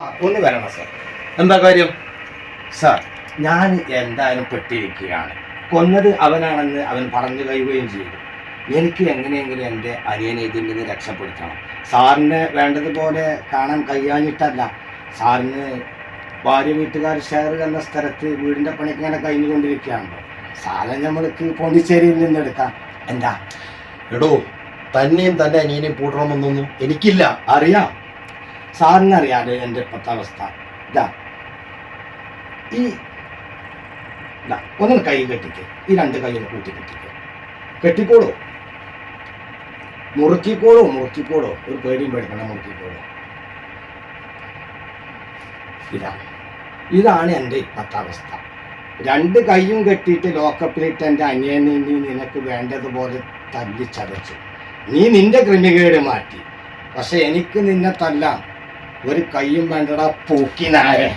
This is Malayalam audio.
ഒന്ന് വരണം സാർ എന്താ കാര്യം? സാർ ഞാൻ എന്തായാലും പെട്ടിരിക്കുകയാണ്. കൊന്നത് അവനാണെന്ന് അവൻ പറഞ്ഞു കഴിയുകയും ചെയ്തു. എനിക്ക് എങ്ങനെയെങ്കിലും എന്റെ അനിയനെ ഇതിൽ നിന്ന് രക്ഷപ്പെടുത്തണം. സാറിന് വേണ്ടതുപോലെ കാണാൻ കഴിയാഞ്ഞിട്ടല്ല. സാറിന് ഭാര്യ വീട്ടുകാർ ഷെയർ എന്ന സ്ഥലത്ത് വീടിന്റെ പണിക്ക് ഇങ്ങനെ കഴിഞ്ഞുകൊണ്ടിരിക്കുകയാണല്ലോ സാധനം നമ്മൾക്ക് പോണ്ടിച്ചേരിയിൽ നിന്ന് എടുക്കാം. എന്താ? എടോ തന്നെയും തന്റെ അനിയനെയും പൂട്ടണമെന്നൊന്നും എനിക്കില്ല. അറിയാം. സാറിനറിയാതെ എന്റെ ഇപ്പോഴത്തെ അവസ്ഥ ഇതാ ഈ ഒന്ന് കൈ കെട്ടിക്ക്. ഈ രണ്ട് കൈയൊന്ന് കൂട്ടി കെട്ടിക്ക്. കെട്ടിക്കോളൂ. മുറുക്കിക്കോളൂ മുറുക്കിക്കോളൂ. ഒരു പേടിയും പേടിക്കണ്ട മുറുക്കിക്കോളൂ. ഇതാ. ഇതാണ് എന്റെ ഇപ്പോഴത്തെ അവസ്ഥ രണ്ട് കൈയും കെട്ടിയിട്ട് ലോക്കപ്പിലിട്ട് എന്റെ അനിയനെ നീ നിനക്ക് വേണ്ടതുപോലെ തല്ലിച്ചതച്ചു. നീ നിന്റെ ക്രിമികേട് മാറ്റി. പക്ഷെ എനിക്ക് നിന്നെ തല്ലാം. ഒരു കയ്യും വേണ്ടടാ പൂക്കിനാരെ